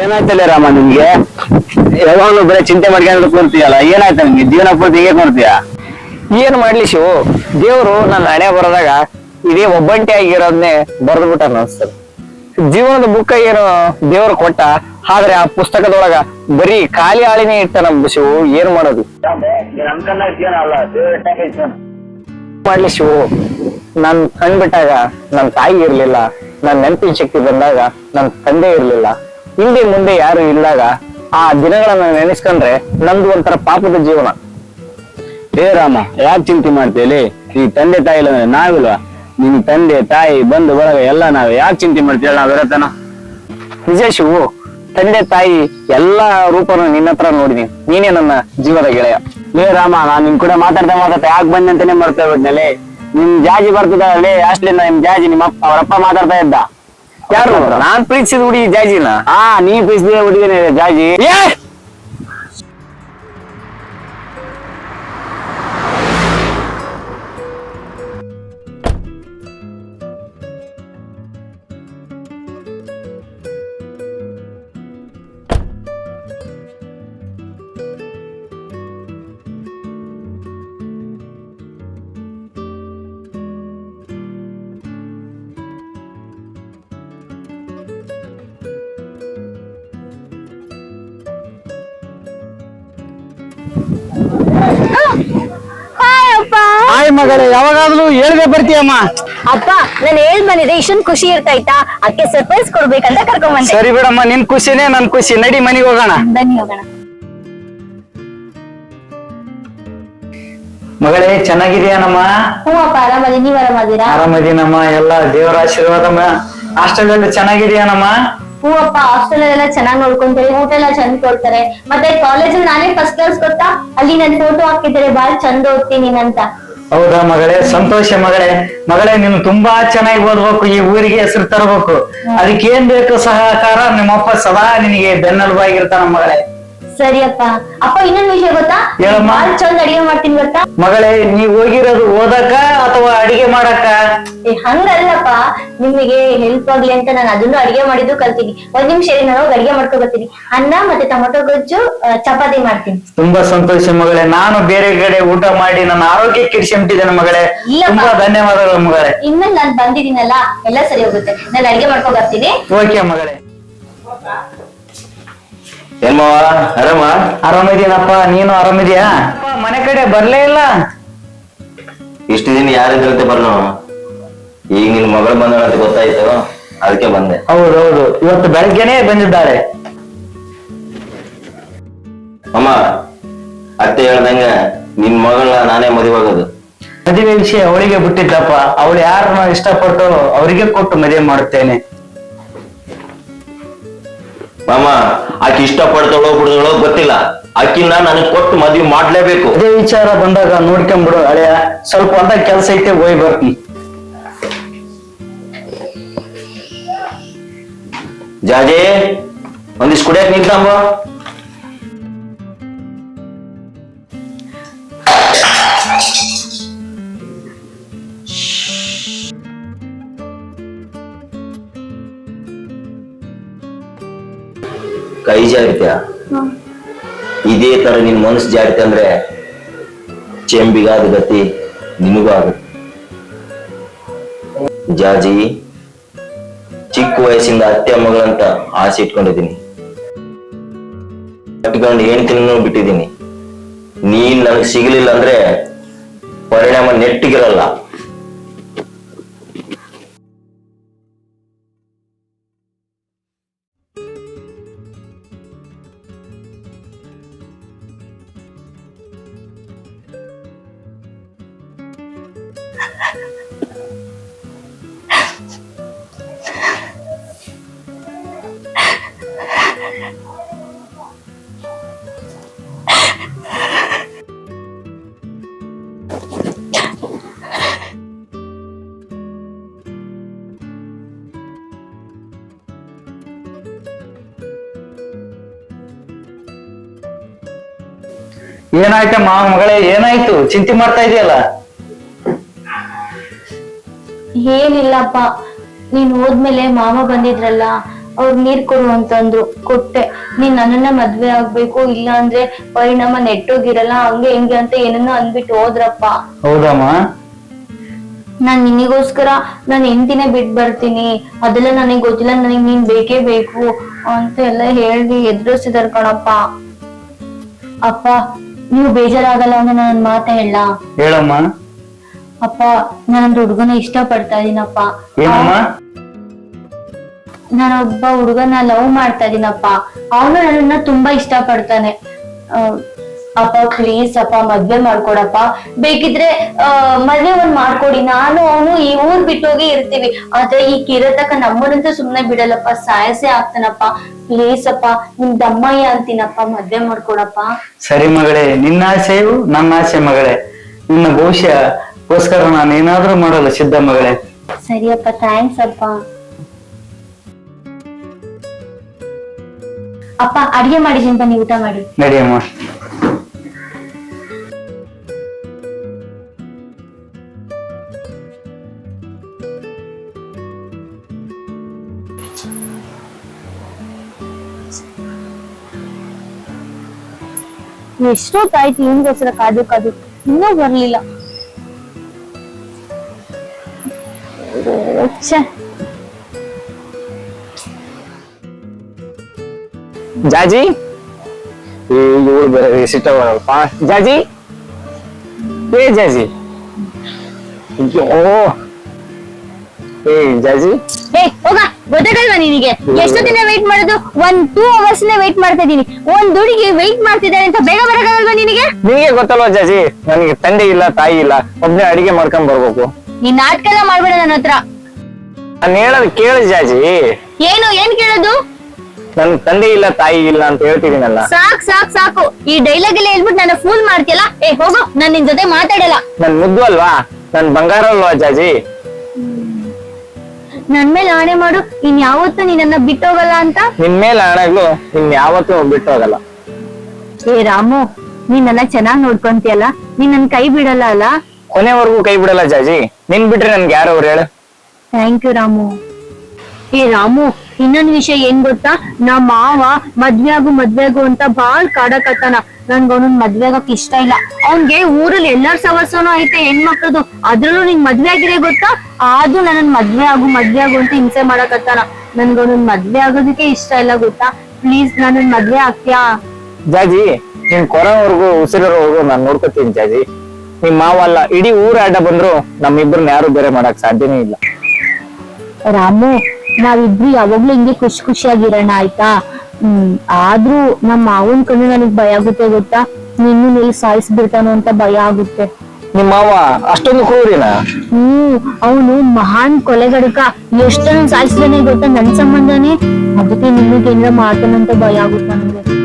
ಏನಾಯ್ತಲ್ಲ ರಾಮ ನಿಮ್ಗೆ? ಯಾವಾಗ್ಲೂ ಬರೀ ಚಿಂತೆ ಮಾಡ್ಕೊಂಡು ಕೂರ್ತೀಯಲ್ಲ, ಏನಾಯ್ತು ನಿಮ್ಗೆ? ಜೀವನ ಪೂರ್ತಿ ಹೇಗೆ ಕೊಡ್ತೀಯ ಏನ್ ಮಾಡ್ಲಿ ಶಿವು? ದೇವರು ನನ್ನ ಹಣೆ ಬರದಾಗ ಇದೇ ಒಬ್ಬಂಟಿ ಆಗಿರೋದ್ನೇ ಬರೆದು ಬಿಟ್ಟ ಅನ್ಸ್ತದೆ ಜೀವನದ ಬುಕ್ ಏನು ದೇವ್ರು ಕೊಟ್ಟ, ಆದ್ರೆ ಆ ಪುಸ್ತಕದೊಳಗ ಬರೀ ಖಾಲಿ ಹಾಳಿನೇ ಇಟ್ಟ ನಮ್ ಶಿವು, ಏನ್ ಮಾಡೋದು? ಮಾಡ್ಲಿ ಶಿವು, ನನ್ ಕಣ್ ಬಿಟ್ಟಾಗ ನನ್ ತಾಯಿ ಇರ್ಲಿಲ್ಲ, ನನ್ ನೆನಪಿನ ಶಕ್ತಿ ಬಂದಾಗ ನನ್ ತಂದೆ ಇರ್ಲಿಲ್ಲ. ಹಿಂದೆ ಮುಂದೆ ಯಾರು ಇಲ್ಲಾಗ ಆ ದಿನಗಳನ್ನ ನೆನೆಸ್ಕೊಂಡ್ರೆ ನಂದು ಒಂಥರ ಪಾಪದ ಜೀವನ. ಹೇ ರಾಮ ಯಾಕೆ ಚಿಂತೆ ಮಾಡ್ತೀಯಲಿ ಈ ತಂದೆ ತಾಯಿ ಇಲ್ಲ ಅಂದ್ರೆ ನಾವಿಲ್ವಾ? ನಿನ್ ತಂದೆ ತಾಯಿ ಬಂಧು ಬಳಗ ಎಲ್ಲ ನಾವೇ. ಯಾಕೆ ಚಿಂತೆ ಮಾಡ್ತೀಯ ನಾವ್ ನಿಜ ಶಿವು ತಂದೆ ತಾಯಿ ಎಲ್ಲಾ ರೂಪನು ನಿನ್ನ ಹತ್ರ ನೋಡಿದೀನಿ. ನೀನೇ ನನ್ನ ಜೀವದ ಗೆಳೆಯ. ಲೇ ರಾಮ ನಾನ್ ನಿಮ್ ಕೂಡ ಮಾತಾಡ್ತಾ ಮಾತಾಡ್ತಾ ಯಾಕೆ ಬಂದೆ ಅಂತಾನೆ ಮರ್ತಾ ಬಿಟ್ನಲ್ಲಿ ನಿಮ್ ಜಾಜಿ ಬರ್ತದಲ್ಲೇ ಅಷ್ಟಲಿಂದ ನಿಮ್ ಜಾಜಿ ನಿಮ್ಮ ಅಪ್ಪ ಅವರಪ್ಪ ಮಾತಾಡ್ತಾ ಇದ್ದ. ಯಾರು? ನಾನ್ ಪ್ರೀತಿಸಿದ ಹುಡುಗಿ ಜಾಜಿನ? ಹಾ ನೀ ಪ್ರೀತಿಸಿದ ಹುಡುಗನೇ ಜಾಜಿ. ಮಗಳೇ ಯಾವಾಗಾದ್ರೂ ಹೇಳ್ದೆ ಬರ್ತೀಯಮ್ಮ. ಅಪ್ಪ ನಾನು ಹೇಳ್ ಬಂದಿದ್ದೆ ಇಷ್ಟೊಂದು ಖುಷಿ ಇರ್ತಾಯ್ತಾ ಅದಕ್ಕೆ ಸರ್ಪ್ರೈಸ್ ಕೊಡ್ಬೇಕಂತ ಕರ್ಕೊಂಡ್ ಬಂದೆ. ಸರಿ ಬಿಡಮ್ಮ ನಿನ್ ಖುಷಿನೇ ನನ್ ಖುಷಿ. ನಡಿ ಮನೆಗೆ ಹೋಗೋಣ. ಬನ್ನಿ ಹೋಗೋಣ. ಮಗಳೇ ಚೆನ್ನಾಗಿದೆಯಾನಮ್ಮ? ಹ್ಞೂ ಅಪ್ಪ ಆರಾಮದಿ ನೀವ್ ಆರಾಮದಿರಾ? ಆರಾಮದೀನಮ್ಮ ಎಲ್ಲ ದೇವರ ಆಶೀರ್ವಾದಮ್ಮ. ಹಾಸ್ಟೆಲ್ ಚೆನ್ನಾಗಿದೆಯಾನಮ್ಮ? ಹ್ಞೂ ಅಪ್ಪ ಹಾಸ್ಟೆಲ್ ಎಲ್ಲ ಚೆನ್ನಾಗಿ ನೋಡ್ಕೊಂತಾರೆ ಊಟ ಎಲ್ಲ ಚಂದ ಕೊಡ್ತಾರೆ. ಮತ್ತೆ ಕಾಲೇಜಲ್ಲಿ ನಾನೇ ಫಸ್ಟ್ ಕ್ಲಾಸ್ ಗೊತ್ತಾ? ಅಲ್ಲಿ ನನ್ ಫೋಟೋ ಹಾಕಿದ್ದಾರೆ ಬಾಳ್ ಚಂದ ಓದ್ತೀನಿ ಅಂತ. ಹೌದಾ ಮಗಳೇ? ಸಂತೋಷ ಮಗಳೇ. ಮಗಳೇ ನೀನು ತುಂಬಾ ಚೆನ್ನಾಗಿ ಓದ್ಬೇಕು ಈ ಊರಿಗೆ ಹೆಸರು ತರಬೇಕು. ಅದಕ್ಕೆ ಏನ್ ಬೇಕು ಸಹಕಾರ? ನಿಮ್ಮಪ್ಪ ಸದಾ ನಿನಗೆ ಬೆನ್ನೆಲುಬಾಗಿರ್ತಾನ ಮಗಳೇ. ಸರಿ ಅಪ್ಪ ಇನ್ನೊಂದ್ ವಿಷಯ ಗೊತ್ತಾ? ಹೇಳಮ್ಮ. ಬಾಳ್ ಚಂದ ಅಡಿಗೆ ಮಾಡ್ತೀನಿ ಗೊತ್ತಾ? ಮಗಳೇ ನೀ ಹೋಗಿರೋದು ಓದಕ್ಕ ಅಥವಾ ಅಡಿಗೆ ಮಾಡಕ ಏ, ಹಂಗಲ್ಲಪ್ಪ. ನಿಮಗೆ ಹೆಲ್ಪ್ ಆಗ್ಲಿ ಅಂತ ನಾನು ಅದನ್ನು ಅಡಿಗೆ ಮಾಡಿದ್ದು ಕಲ್ತೀನಿ. ಒಂದ್ ನಿಮಿಷ ಇರಿ ನಾನು ಹೋಗಿ ಅಡಿಗೆ ಮಾಡ್ಕೊ ಬರ್ತೀನಿ. ಅನ್ನ ಮತ್ತೆ ಟೊಮೊಟೊ ಗೊಜ್ಜು ಆ, ಚಪಾತಿ ಮಾಡ್ತೀನಿ. ತುಂಬಾ ಸಂತೋಷ ಮಗಳೇ. ನಾನು ಬೇರೆ ಕಡೆ ಊಟ ಮಾಡಿ ನನ್ನ ಆರೋಗ್ಯ ಕೆಡಿಸಿಬಿಟ್ಟಿದ್ದೇನೆ ಮಗಳೇ. ಇಲ್ಲಪ್ಪ. ತುಂಬಾ ಧನ್ಯವಾದಗಳು ಮಗಳೇ. ಇನ್ಮೇಲೆ ನಾನ್ ಬಂದಿದ್ದೀನಲ್ಲ ಎಲ್ಲ ಸರಿ ಹೋಗುತ್ತೆ. ನಾನು ಅಡಿಗೆ ಮಾಡ್ಕೊ ಬರ್ತೀನಿ. ಓಕೆ ಮಗಳೇ. ಏನ್ಮಾವ ಆರಾಮ? ಆರಾಮಿದೀನಪ್ಪ ನೀನು ಆರಾಮಿದ್ಯಾ? ಮನೆ ಕಡೆ ಬರ್ಲೇ ಇಲ್ಲ. ಇಷ್ಟು ದಿನ ಯಾರಿದ್ರಂತೆ ಬರ್ಲೋ? ಈಗ ನಿನ್ ಮಗಳು ಬಂದಳ ಅಂತ ಗೊತ್ತಾಯ್ತು ಅದಕ್ಕೆ ಬಂದೆ. ಹೌದೌದು ಇವತ್ತು ಬೆಳಗ್ಗೆನೆ ಬಂದಿದ್ದಾಳೆ ಅಮ್ಮ ಅತ್ತೆ ಹೇಳ್ದಂಗ ನಿನ್ ಮಗಳನ್ನ ನಾನೇ ಮದುವೆ ಆಗೋದು. ಮದುವೆ ವಿಷಯ ಅವಳಿಗೆ ಬಿಟ್ಟಿದ್ದಪ್ಪ. ಅವಳು ಯಾರನ್ನ ಇಷ್ಟಪಟ್ಟು ಅವರಿಗೆ ಕೊಟ್ಟು ಮದುವೆ ಮಾಡುತ್ತೇನೆ. ಮಾಮ ಆಕಿ ಇಷ್ಟಪಡ್ತಾಳೋ ಬಿಡ್ತಾಳೋ ಗೊತ್ತಿಲ್ಲ. ಆಕಿನ ನನಗ್ ಕೊಟ್ಟು ಮದ್ವೆ ಮಾಡ್ಲೇಬೇಕು. ಅದೇ ವಿಚಾರ ಬಂದಾಗ ನೋಡ್ಕೊಂಡ್ಬಿಡು ಹಳೆಯ. ಸ್ವಲ್ಪ ಅಂತ ಕೆಲಸ ಐತೆ ಹೋಗಿ ಬರ್ತೀನಿ. ಜಾಜೇ ಒಂದಿಷ್ಟು ಕುಡಿಯಕ್ ನಿಂತಂಬ ಕೈ ಇದೆ ತರ ನಿನ್ ಮನಸ್ಸು ಜಾರಿತೆ ಅಂದ್ರೆ ಚೆಂಬಿಗಾದ ಗತಿ ನಿನಗೂ ಆಗುತ್ತೆ. ಜಾಜಿ ಚಿಕ್ಕ ವಯಸ್ಸಿಂದ ಅತ್ತೆ ಮಗಳಂತ ಆಸೆ ಇಟ್ಕೊಂಡಿದ್ದೀನಿ. ಕಟ್ಕೊಂಡು ಹೆಣ್ತಿನೂ ಬಿಟ್ಟಿದ್ದೀನಿ. ನೀನ್ ನನಗೆ ಸಿಗಲಿಲ್ಲ ಅಂದ್ರೆ ಪರಿಣಾಮ ನೆಟ್ಟಿಗಿರಲ್ಲ. ಏನಾಯ್ತಮ್ಮ ಮಗಳೇ ಏನಾಯ್ತು? ಚಿಂತೆ ಮಾಡ್ತಾ ಇದೆಯಲ್ಲ? ಏನಿಲ್ಲಪ್ಪ. ನೀನ್ ಹೋದ್ಮೇಲೆ ಮಾಮ ಬಂದಿದ್ರಲ್ಲ ಅವ್ರು ನೀರ್ ಕೊಡು ಅಂತಂದ್ರು. ಕೊಟ್ಟೆ. ನೀನ್ ನನ್ನನ್ನ ಮದ್ವೆ ಆಗ್ಬೇಕು ಇಲ್ಲ ಅಂದ್ರೆ ಪರಿಣಾಮ ನೆಟ್ಟೋಗಿರಲ್ಲ ಹಂಗೆ ಹಿಂಗೆ ಅಂತ ಏನನ್ನ ಅಂದ್ಬಿಟ್ಟು ಹೋದ್ರಪ್ಪ. ಹೌದಮ್ಮ. ನಾನ್ ನಿನಗೋಸ್ಕರ ನಾನ್ ಹೆಂಡ್ತಿನೇ ಬಿಟ್ ಬರ್ತೀನಿ. ಅದೆಲ್ಲ ನನಗ್ ಗೊತ್ತಿಲ್ಲ ನನಗ್ ನೀನ್ ಬೇಕೇ ಬೇಕು ಅಂತ ಎಲ್ಲ ಹೇಳಿ ಎದುರಿಸಿದಾರ್ ಕಣಪ್ಪ. ಅಪ್ಪ ನೀವು ಬೇಜಾರಾಗಲ್ಲ ಅಂದ್ರೆ ನನ್ ಮಾತ ಹೇಳ. ಹೇಳಮ್ಮ. ಅಪ್ಪ ನಾನು ಹುಡುಗನ ಇಷ್ಟ ಪಡ್ತಾ ಇದೀನಪ್ಪ ನಾನು ನಾನೊಬ್ಬ ಹುಡುಗನ ಲವ್ ಮಾಡ್ತಾ ಇದೀನಪ್ಪ. ಅವನು ನನ್ನನ್ನ ತುಂಬಾ ಇಷ್ಟ ಪಡ್ತಾನೆ ಅಪ್ಪ ಪ್ಲೀಸ್ ಅಪ್ಪ ಮದ್ವೆ ಮಾಡ್ಕೊಡಪ್ಪ. ಬೇಕಿದ್ರೆ ಮದ್ವೆ ಒಂದ್ ಮಾಡ್ಕೊಡಿ. ನಾನು ಅವನು ಈ ಊರ್ ಬಿಟ್ಟೋಗಿ ಇರ್ತೀವಿ. ಆದ್ರೆ ಈ ಕಿರತಕ ನಮ್ಮನಂತ ಸುಮ್ನೆ ಬಿಡಲ್ಲಪ್ಪ. ಸಾಯಸೆ ಆಗ್ತಾನಪ್ಪ. ಪ್ಲೀಸ್ ಅಪ್ಪ ನಿಮ್ ದಮ್ಮಯ್ಯ ಅಂತೀನಪ್ಪ. ಮದ್ವೆ ಮಾಡ್ಕೊಡಪ್ಪ. ಸರಿ ಮಗಳೇ ನಿನ್ನ ಆಸೆಯು ನನ್ನ ಆಸೆ ಮಗಳೇ. ನಿನ್ನ ಭವಿಷ್ಯಕ್ಕೋಸ್ಕರ ನಾನು ಏನಾದ್ರೂ ಮಾಡಲ್ಲ ಸಿದ್ಧ ಮಗಳೇ. ಸರಿಯಪ್ಪ ಥ್ಯಾಂಕ್ಸ್ ಅಪ್ಪ. ಅಪ್ಪ ಅಡಿಗೆ ಮಾಡಿದೀನಿ ಬನ್ನಿ ಊಟ ಮಾಡಿ. ನಡಿಯಮ್ಮ. ಎಷ್ಟೊತ್ತಾಯ್ತು ಇವನಿಗೋಸ್ಕರ ಕಾದು ಕಾದು. ಇನ್ನೂ ಬರ್ಲಿಲ್ಲ. ಛೆ, ಜಾಜಿ? ಏ ಇವಳು ಬೇರೆ ಸಿಟ್ಟ ಬರಲ್ಪ ಜಾಜಿ? ಏ ಜಾಜಿ? ಅಯ್ಯೋ ಏ ಜಾಜಿ? ಏ ಹೋಗ ಗೊತ್ತಾಗಲ್ವಾ ನಿನಗೆ? ಎಷ್ಟೊತ್ತಿನ ವೇಟ್ ಮಾಡೋದು? ಒಂದ್ ಟೂ ಅವರ್ಸ್ ವೇಟ್ ಮಾಡ್ತಾ ಇದೀನಿ. ಒಂದ್ ಹುಡುಗಿ ವೇಟ್ ಮಾಡ್ತಿದ್ದಾರೆ ಅಂತ ಬೇಗ ಬರಕಾಗಲ್ವಾ ನಿನಗೆ? ನಿಮಗೆ ಗೊತ್ತಲ್ವಾ ಜಾಜಿ? ನನಗೆ ತಂದೆ ಇಲ್ಲ ತಾಯಿ ಇಲ್ಲ. ಒಬ್ನೇ ಅಡಿಗೆ ಮಾಡ್ಕೊಂಡ್ ಬರ್ಬೇಕು. ನೀನ್ ನಾಟಕ ಎಲ್ಲ ಮಾಡ್ಬೇಡ ನನ್ನ ಹತ್ರ. ನಾನು ಹೇಳೋದು ಕೇಳು ಜಾಜಿ. ಏನು ಏನ್ ಕೇಳೋದು? ನನ್ ತಂದೆ ಇಲ್ಲ ತಾಯಿ ಇಲ್ಲ ಅಂತ ಹೇಳ್ತಿದೀನಲ್ಲ ಸಾಕ್ ಸಾಕ್ ಸಾಕು. ಈ ಡೈಲಾಗ್ ಎಲ್ಲ ಹೇಳ್ಬಿಟ್ಟು ನನ್ನ ಫೂಲ್ ಮಾಡ್ತಿಯಲ್ಲ? ಏ ಹೋಗೋ ನಾನ್ ನಿನ್ ಜೊತೆ ಮಾತಾಡಲ್ಲ. ನನ್ ಮುದ್ದು ಅಲ್ವಾ? ನನ್ ಬಂಗಾರ ಅಲ್ವಾ ಜಾಜಿ? ನನ್ ಮೇಲೆ ಆಣೆ ಮಾಡು ಇನ್ ಯಾವತ್ತೂ ನೀನನ್ನ ಬಿಟ್ಟೋಗಲ್ಲ ಅಂತ? ನಿನ್ ಮೇಲೆ ಆಣೆಗಳು ನಿನ್ ಯಾವತ್ತೂ ಬಿಟ್ಟು ಹೋಗಲ್ಲ. ಏ ರಾಮು ನೀನನ್ನ ನನ್ನ ಚೆನ್ನಾಗ್ ನೋಡ್ಕೊಂತಿಯಲ್ಲ? ನೀನ್ ನನ್ ಕೈ ಬಿಡಲ್ಲ ಅಲ್ಲ? ಕೊನೆವರೆಗೂ ಕೈ ಬಿಡಲ್ಲ ಜಾಜಿ. ನಿನ್ ಬಿಟ್ರೆ ನನ್ಗೆ ಯಾರು ಅವ್ರು ಹೇಳು? Thank you Ramu. ಏ ರಾಮು ಇನ್ನೊಂದ್ ವಿಷಯ ಏನ್ ಗೊತ್ತಾ? ನಮ್ಮ ಮಾವ ಮದ್ವೆ ಆಗು ಮದ್ವೆ ಆಗು ಅಂತ ಬಾಳ್ ಕಾಡಕತ್ತಾನ. ನನ್ಗ ಅವನನ್ ಮದ್ವೆ ಆಗಕ್ ಇಷ್ಟ ಇಲ್ಲ. ಅವ್ನ್ಗೆ ಊರಲ್ಲಿ ಎಲ್ಲಾರ್ ಸವರ್ಸನು ಐತೆ ಹೆಣ್ಮಕ್ಳದು. ಅದ್ರಲ್ಲೂ ನಿಂಗ್ ಮದ್ವೆ ಆಗಿದೆ ಗೊತ್ತಾ? ಆದ್ರೂ ನನ್ನ ಮದ್ವೆ ಆಗು ಮದ್ವೆ ಆಗು ಅಂತ ಹಿಂಸೆ ಮಾಡಕತ್ತಾನ ನನ್ಗ ಅವನನ್ ಮದ್ವೆ ಆಗೋದಕ್ಕೆ ಇಷ್ಟ ಇಲ್ಲ ಗೊತ್ತಾ? ಪ್ಲೀಸ್ ನನ್ನ ಮದ್ವೆ ಆಗ್ತ್ಯಾ? ಜಾಜಿ ನಿನ್ ಕೊರೋವರೆಗೂ ಉಸಿರೋವರೆಗೂ ನಾನ್ ನೋಡ್ಕೊತೀನಿ ಜಾಜಿ. ನಿಮ್ ಮಾವ ಅಲ್ಲ ಇಡೀ ಊರ ಅಡ್ಡ ಬಂದ್ರು ನಮ್ಮಿಬ್ರನ್ನ ಯಾರು ಬೇರೆ ಮಾಡಕ್ ಸಾಧ್ಯನೇ ಇಲ್ಲ. ರಾಮು ನಾವಿಬ್ರು ಯಾವಾಗ್ಲೂ ಹಿಂಗೆ ಖುಷಿ ಖುಷಿಯಾಗಿರೋಣ ಆಯ್ತಾ? ಹ್ಮ್. ಆದ್ರೂ ನಮ್ಮ ಮಾವನ್ ಕಣ್ಣು ನನಗ್ ಭಯ ಆಗುತ್ತೆ ಗೊತ್ತಾ? ನಿನ್ನ ನೀಲ್ ಸಾಯಿಸ್ಬಿಡ್ತಾನೋ ಅಂತ ಭಯ ಆಗುತ್ತೆ. ನಿಮ್ ಮಾವ ಅಷ್ಟೊಂದು ಕ್ರೂರಿನ? ಹ್ಮ್. ಅವನು ಮಹಾನ್ ಕೊಲೆಗಡಕ ಎಷ್ಟನ್ನು ಸಾಯಿಸ್ತಾನೆ ಗೊತ್ತಾ ನನ್ ಸಂಬಂಧನೇ? ಅದಕ್ಕೆ ನಿಮಗೆ ಏನಾರ ಮಾಡ್ತಾನಂತ ಭಯ ಆಗುತ್ತೆ ನನಗೆ.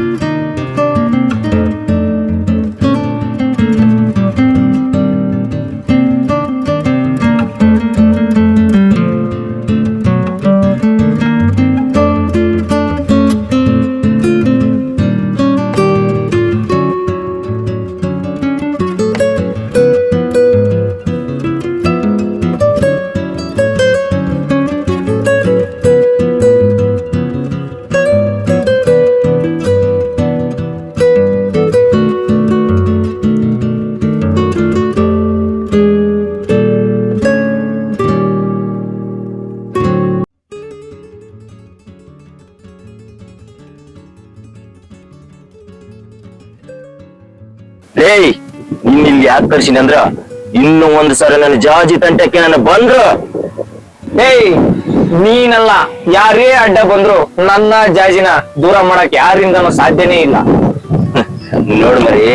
ಲೇಯ್ ಇನ್ ಇಲ್ಲಿ ಯಾಕೆ ಕರ್ಸಿನಿ ಅಂದ್ರ? ಇನ್ನು ಒಂದ್ ಸಲ ನನ್ನ ಜಾಜಿ ತಂಟಕ್ಕೆ ನನ್ನ ಬಂದ್ರ. ಏಯ್, ನೀನಲ್ಲ, ಯಾರೇ ಅಡ್ಡ ಬಂದ್ರು ನನ್ನ ಜಾಜಿನ ದೂರ ಮಾಡಕ್ ಯಾರಿಂದನೂ ಸಾಧ್ಯನೇ ಇಲ್ಲ. ನೋಡ್ ಮರಿ,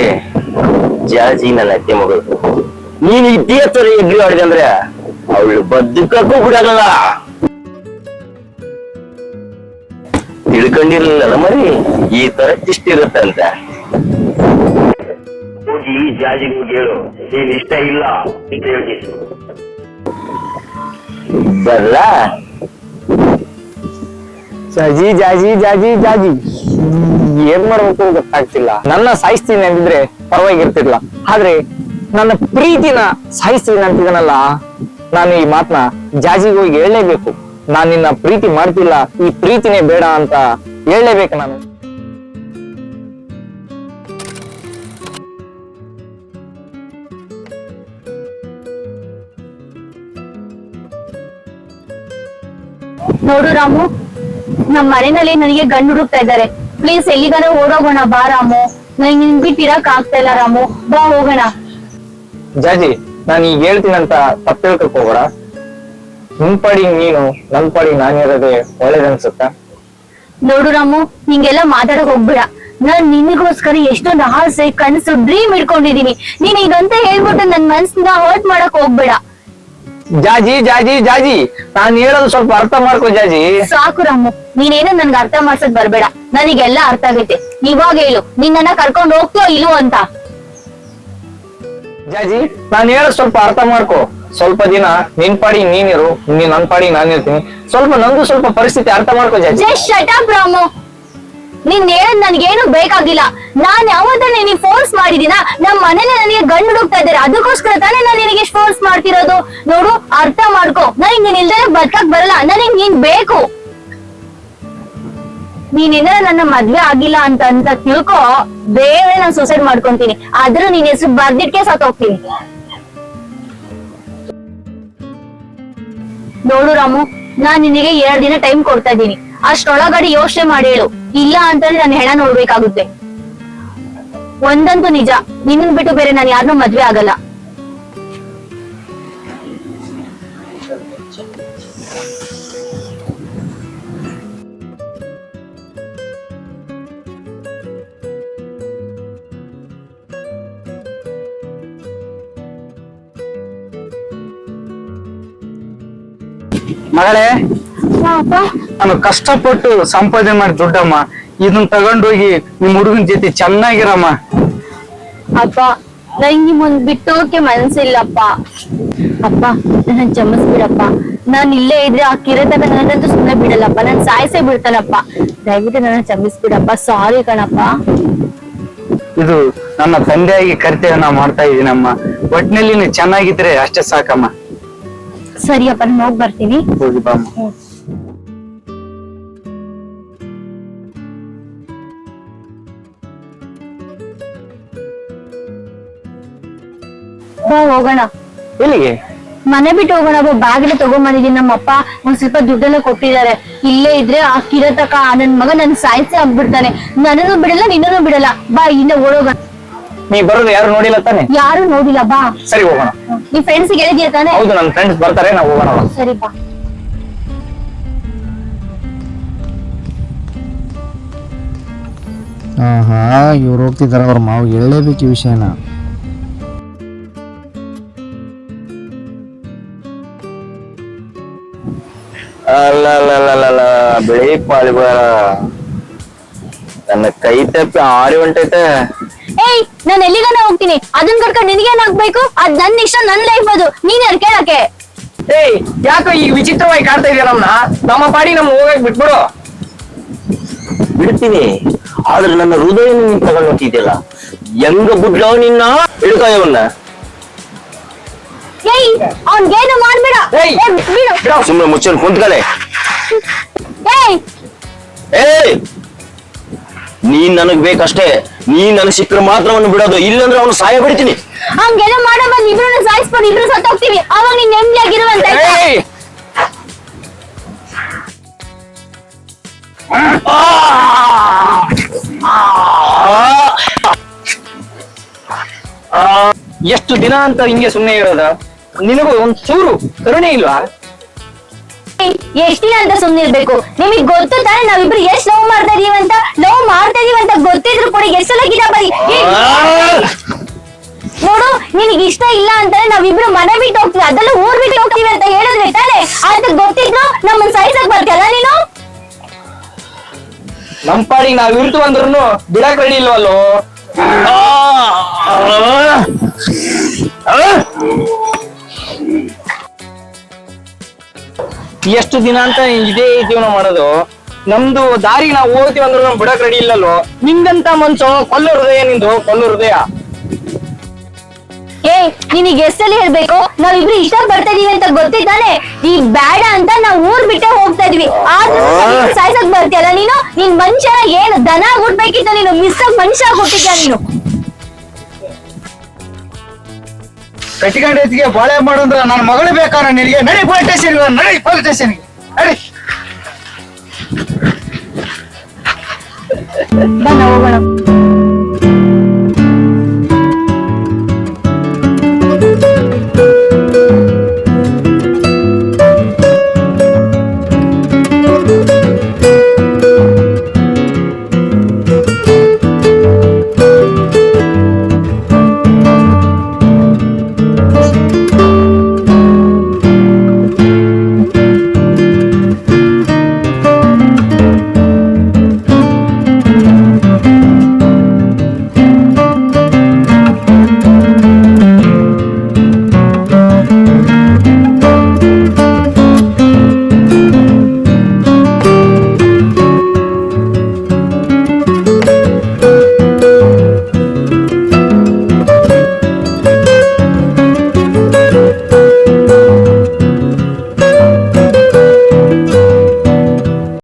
ಜಾಜಿ ನನ್ನ ಅತ್ತೆ ಮಗಳು. ನೀನ್ ಇದ್ದೀಯ ತರ ಎಗ್ರಿ ಆಡಿದೆ ಅಂದ್ರೆ ಅವಳು ಬದುಕಕ್ಕೂ ಬಿಡಲ್ಲ. ತಿಳ್ಕೊಂಡಿರ್ಲಿಲ್ಲ ಮರಿ, ಈ ತರ ಇಷ್ಟ ಇರುತ್ತಂತ. ಹೋಗಿ ಈ ಜಾಜಿಗೆ ಹೋಗಿ ಹೇಳು. ನೀನ್ ಇಷ್ಟ ಇಲ್ಲ ಅಂತ ಹೇಳ್ತೀನಿ. ಬರ್ಲ. ಜಾಜಿ ಜಾಜಿ ಜಾಜಿ ಜಾಜಿ. ಏನ್ ಮಾಡ್ಬೇಕು ಗೊತ್ತಾಗ್ತಿಲ್ಲ. ನನ್ನ ಸಾಯಿಸ್ತೀನಿ ಅಂದಿದ್ರೆ ಪರವಾಗಿರ್ತಿರ್ಲ ಆದ್ರೆ ನನ್ನ ಪ್ರೀತಿನ ಸಾಯಿಸ್ತೀನಿ ಅಂತಿದನಲ್ಲ, ನಾನು ಈ ಮಾತನ್ನ ಜಾಜಿಗೆ ಹೋಗಿ ಹೇಳಲೇಬೇಕು. ನಾನ್ ನಿನ್ನ ಪ್ರೀತಿ ಮಾಡ್ತಿಲ್ಲ, ಈ ಪ್ರೀತಿನೇ ಬೇಡ ಅಂತ ಹೇಳಲೇಬೇಕು ನಾನು. ನೋಡು ರಾಮು ನಮ್ ಮನೆಯಲ್ಲಿ ನನಗೆ ಗಂಡು ಹುಡುಕ್ತಾ ಇದ್ದಾರೆ. ಪ್ಲೀಸ್ ಎಲ್ಲಿಗಾರ ಓಡೋಗೋಣ ಬಾ ರಾಮು. ನನಗೆ ನಿನ್ ಬಿಟ್ಟಿರಕ್ ಆಗ್ತಾ ಇಲ್ಲ ರಾಮು. ಬಾ ಹೋಗೋಣ. ಜಾಜಿ ನಾನು ಈಗ ಹೇಳ್ತೀನಂತ ತಪ್ಪು ಹೇಳ್ಕಕ್ ಹೋಗೋಣ ನಿನ್ ಪಡಿ ನೀನು ನನ್ ಪಾಡಿಗೆ ನಾನಿರೋದೇ ಒಳ್ಳೇದನ್ಸುತ್ತಾ ನೋಡು ರಾಮು ನಿಂಗೆಲ್ಲ ಮಾತಾಡಕ್ ಹೋಗ್ಬೇಡ. ನಾನ್ ನಿನಗೋಸ್ಕರ ಎಷ್ಟೊಂದು ಆಸೆ ಕನಸು ಡ್ರೀಮ್ ಇಟ್ಕೊಂಡಿದೀನಿ. ನೀನ್ ಇದಂತ ಹೇಳ್ಬಿಟ್ಟು ನನ್ ಮನ್ಸನ್ನ ಹರ್ಟ್ ಮಾಡಕ್ ಹೋಗ್ಬೇಡ. ಜಾಜಿ ಜಾಜಿ ಜಾಜಿ ನಾನ್ ಹೇಳೋದು ಸ್ವಲ್ಪ ಅರ್ಥ ಮಾಡ್ಕೋ ಜಾಜಿ. ಸಾಕು ರಾಮು ನೀನೇನು ನನ್ಗೆ ಅರ್ಥ ಮಾಡ್ಸಕ್ ಬರ್ಬೇಡ. ನನಗೆಲ್ಲ ಅರ್ಥ ಆಗೈತೆ. ಇವಾಗ ಹೇಳು ನಿನ್ನ ಕರ್ಕೊಂಡು ಹೋಗ್ತೋ ಇಲ್ವೋ ಅಂತ? ಜಾಜಿ ನಾನ್ ಹೇಳೋದು ಸ್ವಲ್ಪ ಅರ್ಥ ಮಾಡ್ಕೊ. ಸ್ವಲ್ಪ ದಿನ ನಿನ್ ಪಾಡಿ ನೀನಿರು ನೀನ್ ನನ್ ಪಾಡಿ ನಾನು ಇರ್ತೀನಿ. ಸ್ವಲ್ಪ ನಂದು ಸ್ವಲ್ಪ ಪರಿಸ್ಥಿತಿ ಅರ್ಥ ಮಾಡ್ಕೋ Jaji. Just shut up Ramu. ನೀನ್ ಹೇಳದ್ ನನ್ಗೇನು ಬೇಕಾಗಿಲ್ಲ. ನಾನ್ ಯಾವತ್ತ ನೀನ್ ಫೋರ್ಸ್ ಮಾಡಿದೀನ ನಮ್ ಮನೇಲಿ ನನಗೆ ಗಂಡು ಹುಡುಕ್ತಾ ಇದ್ದಾರೆ. ಅದಕ್ಕೋಸ್ಕರ ತಾನೇ ನಾನ್ ನಿನಗೆ ಫೋರ್ಸ್ ಮಾಡ್ತಿರೋದು. ನೋಡು, ಅರ್ಥ ಮಾಡ್ಕೋ. ನನಗ್ ನೀನ್ ಇಲ್ದೇ ಬದ್ಕಕ್ ಬರಲ್ಲ. ನನಗ್ ನೀನ್ ಬೇಕು. ನೀನೇನಾರ ನನ್ನ ಮದ್ವೆ ಆಗಿಲ್ಲ ಅಂತ ಅಂತ ತಿಳ್ಕೊ. ಬೇರೆ ನಾನ್ ಸೂಸೈಡ್ ಮಾಡ್ಕೊಂತೀನಿ. ಆದ್ರೂ ನೀನ್ ಹೆಸರು ಬರ್ದಿಟ್ಕೆ ಸತ್ತೋಗ್ತೀನಿ ನೋಡು ರಾಮು, ನಾನ್ ನಿನಗೆ ಎರಡ್ ದಿನ ಟೈಮ್ ಕೊಡ್ತಾ ಇದ್ದೀನಿ. ಅಷ್ಟೊಳಗಡೆ ಯೋಚನೆ ಮಾಡಿ ಹೇಳು. ಇಲ್ಲ ಅಂತಂದ್ರೆ ನಾನು ಹೆಣ ನೋಡ್ಬೇಕಾಗುತ್ತೆ. ಒಂದಂತೂ ನಿಜ. ನಿನ್ನ ಬಿಟ್ಟು ಬೇರೆ ನಾನು ಯಾರನ್ನೂ ಮದ್ವೆ ಆಗಲ್ಲ. ಮಗಳೇ? ಅಪ್ಪ ನಾನು ಕಷ್ಟಪಟ್ಟು ಸಂಪಾದನೆ ಮಾಡಿ ದುಡ್ಡಮ್ಮ ಇದನ್ನ ತಗೊಂಡೋಗಿ ನಿಮ್ ಹುಡುಗನ ಜೊತೆ ಚೆನ್ನಾಗಿರಮ್ಮ. ಅಪ್ಪ ನಂಗೆ ಮುಂದ್ ಬಿಟ್ಟೋಕೆ ಮನ್ಸಿಲ್ಲಪ್ಪ. ಅಪ್ಪ ನನ್ನ ಬಿಡಪ್ಪ ನಾನ್ ಇಲ್ಲೇ ಇದ್ರೆ ಆ ಕಿರತಕ ನನ್ನಂತೂ ಸುಮ್ಮನೆ ಬಿಡಲ್ಲಪ್ಪ. ನಾನ್ ಸಾಯಿಸೇ ಬಿಡ್ತಾನಪ್ಪ. ದಯವಿಟ್ಟು ನನ್ನ ಬಿಡಪ್ಪ ಸಾರಿ ಕಣಪ್ಪ. ಇದು ನನ್ನ ತಂದೆಯಾಗಿ ಕರ್ತವ್ಯ ನಾ ಮಾಡ್ತಾ ಇದೀನಮ್ಮ. ಒಟ್ನಲ್ಲಿ ನೀನು ಚೆನ್ನಾಗಿದ್ರೆ ಅಷ್ಟೇ ಸಾಕಮ್ಮ. ಸರಿಯಪ್ಪ ನಾನು ಹೋಗಿ ಬರ್ತೀನಿ. ಹೋಗಿ ಬಾಮ್ಮ. ಬಾ ಹೋಗೋಣ. ಎಲ್ಲಿಗೆ? ಮನೆ ಬಿಟ್ಟು ಹೋಗೋಣ ಬಾ ಬ್ಯಾಗ್ ತಗೊಂಬಂದಿದೀನಿ ನಮ್ಮಪ್ಪ ಒಂದ್ ಸ್ವಲ್ಪ ದುಡ್ಡೆಲ್ಲ ಕೊಟ್ಟಿದ್ದಾರೆ. ಇಲ್ಲೇ ಇದ್ರೆ ಆ ಕಿರತಕ ನನ್ ಮಗ ನನ್ ಸಾಯಿಸಿ ಆಗ್ಬಿಡ್ತಾನೆ. ನನ್ನನ್ನು ಬಿಡಲ್ಲ ನಿನ್ನನ್ನು ಬಿಡಲ್ಲ. ಬಾ ಇಲ್ಲೇ ಓಡೋಗೋಣ ನೀ ಬರೋದು ಯಾರು ನೋಡಿಲ್ಲ ತಾನೆ? ಯಾರು ನೋಡಿಲ್ಲ ಬಾ. ಸರಿ ಹೋಗೋಣ. ನೀ ಫ್ರೆಂಡ್ಸ್ ಹೇಳಿದ್ಯಾ ತಾನೆ? ಹೌದು ನನ್ನ ಫ್ರೆಂಡ್ಸ್ ಬರ್ತಾರೆ ನಾವು ಹೋಗೋಣ. ಸರಿ ಬಾ. ಆಹಾ ಇವ್ರು ಹೋಗ್ತಿದ್ದಾರೆ ಅವ್ರ ಮಾವು ಹೇಳಲೇಬೇಕು ಈ ವಿಷಯನ? ಅಲ್ಲ ಬೆಳಿ ಪಾಳಿಬಾರ ನನ್ನ ಕೈ ತಪ್ಪಿ ಆರಿ ಹೊಂಟೈತೆ. ಏಯ್ ನಾನು ಎಲ್ಲಿಗಾನ ಹೋಗ್ತೀನಿ? ಅದನ್ ಕರ್ಕೊಂಡು ನಿನಗೇನ್ ಆಗ್ಬೇಕು? ಅದ್ ನನ್ ಇಷ್ಟ ನನ್ ಲೈಫ್ ಅದು. ನೀನ್ ಯಾರು ಕೇಳಕ್ಕೆ? ಏಯ್ ಯಾಕೋ ಈ ವಿಚಿತ್ರವಾಗಿ ಕಾಡ್ತಾ ಇದೆಯಾ ನಮ್ನ ನಮ್ಮ ಪಾಡಿ ನಮ್ಮ ಹೋಗಕ್ ಬಿಟ್ಬಿಡು. ಬಿಡ್ತೀನಿ. ಆದ್ರೆ ನನ್ನ ಹೃದಯ ನೀನ್ ತಗೊಂಡ್ ಹೋಗ್ತಿದ್ಯಲ್ಲ. ಹೆಂಗ ಬುಡ್ಲೋ ನಿನ್ನ? ಹಿಡ್ಕಾಯವನ್ನ ಏಯ್ ಅವ್ನ್ಗೇನು ಮಾಡ್ಬೇಡ ಏಯ್! ಸುಮ್ಮನೆ ಮುಚ್ಚನ್ ಕುಂತ್ಕಲೆ. ಏಯ್! ಏಯ್! ನೀನ್ ನನಗ್ ಬೇಕಷ್ಟೇ ನೀನ್ ನನಗ್ ಸಿಕ್ಕರೆ ಮಾತ್ರ ಅವನು ಬಿಡೋದು ಇಲ್ಲಂದ್ರೆ ಅವನು ಸಾಯ ಬಿಡ್ತೀನಿ. ಹಂಗೆಲ್ಲ ಮಾಡೋ ಬಂದ್ ಇಬ್ರು ಸಾಯಿಸ್ಬೋದು ಇಬ್ರು ಸತ್ತೋಗ್ತೀವಿ ಅವಾಗ ನೀನ್ ನೆಮ್ಮದಿಯಾಗಿರುವಂತ ಏಯ್! ಎಷ್ಟು ದಿನ ಅಂತ ಹಿಂಗೆ ಸುಮ್ಮನೆ ಇರೋದ? ನಿನಗೂ ಒಂದ್ ಚೂರು ಕರುಣೆ ಇಲ್ವಾ ಎಷ್ಟಿನ ಅಂತ ಸುಮ್ನಿರ್ಬೇಕು ನಿಮಗ್ ಗೊತ್ತು ತಾನೇ ನಾವಿಬ್ರು ಎಷ್ಟ್ ಲವ್ ಮಾಡ್ತಾ ಇದೀವಿ ಅಂತ ಲವ್ ಮಾಡ್ತಾ ಇದೀವಿ ಅಂತ ಗೊತ್ತಿದ್ರು ಕೂಡ ಎಷ್ಟಲ ಗಿಡ ಬರೀ ನೋಡು ನಿನಗೆ ಇಷ್ಟ ಇಲ್ಲ ಅಂತಾನೆ ನಾವಿಬ್ರು ಮನೆ ಬಿಟ್ಟು ಹೋಗ್ತೀವಿ ಅದೆಲ್ಲ ಊರ್ ಬಿಟ್ಟು ಹೋಗ್ತೀವಿ ಅಂತ ಹೇಳಿದ್ರೆ ತಾನೆ ಅಂತ ಗೊತ್ತಿದ್ರು ನಮ್ಮನ್ ಸಹಿಸಕ್ ಬರ್ತೀಯಲ್ಲ ನೀನು ನಮ್ ಪಾಡಿಗೆ ನಾವ್ ಇರ್ತು ಅಂದ್ರೂ ಬಿಡಕ್ ರೆಡಿ ಇಲ್ವಲ್ಲೋ ಎಷ್ಟು ದಿನ ಅಂತ ಇದೇ ಜೀವನ ಮಾಡೋದು. ನಮ್ದು ದಾರಿ ನಾವು ಹೋಗ್ತೀವಿ ಅಂದ್ರೆ ನಮ್ ಬಿಡಕ್ ರೆಡಿ ಇಲ್ಲಲ್ಲೋ. ನಿಂದಂತ ಮನ್ಸು, ಕೊಲ್ಲು ಹೃದಯ ನಿಂದು, ಕೊಲ್ಲು ಹೃದಯ. ಏ, ನಿನಗೆ ಎಷ್ಟಲ್ಲಿ ಹೇಳ್ಬೇಕು? ನಾವಿಬ್ರು ಇಷ್ಟ ಬರ್ತಾ ಇದೀವಿ ಅಂತ ಗೊತ್ತಿದ್ದಾನೆ. ಈ ಬೇಡ ಅಂತ ನಾವ್ ಊರ್ ಬಿಟ್ಟೆ ಹೋಗ್ತಾ ಇದೀವಿ. ಆದ್ರೂ ಸಾಯ್ಸಕ್ ಬರ್ತೀಯಲ್ಲ ನೀನು? ನಿನ್ ಮನುಷ್ಯ ಏನ್ ದನ ಹುಡ್ಬೇಕಿತ್ತು ನೀನು? ಮಿಸ್ ಮನುಷ್ಯ ಹುಟ್ಟಿದ್ಯಾ ನೀನು? ಕಟ್ಟಿಕೊಂಡೈತಿಗೆ ಬಾಳೆ ಮಾಡಂದ್ರ ನನ್ನ ಮಗಳು ಬೇಕಾನ ನಿನಗೆ. ನಡಿ ಪೊಲೀಸ್ ಸ್ಟೇಷನ್ ನಡಿ ಪೊಲೀಸ್ ಸ್ಟೇಷನ್ ನಡಿ.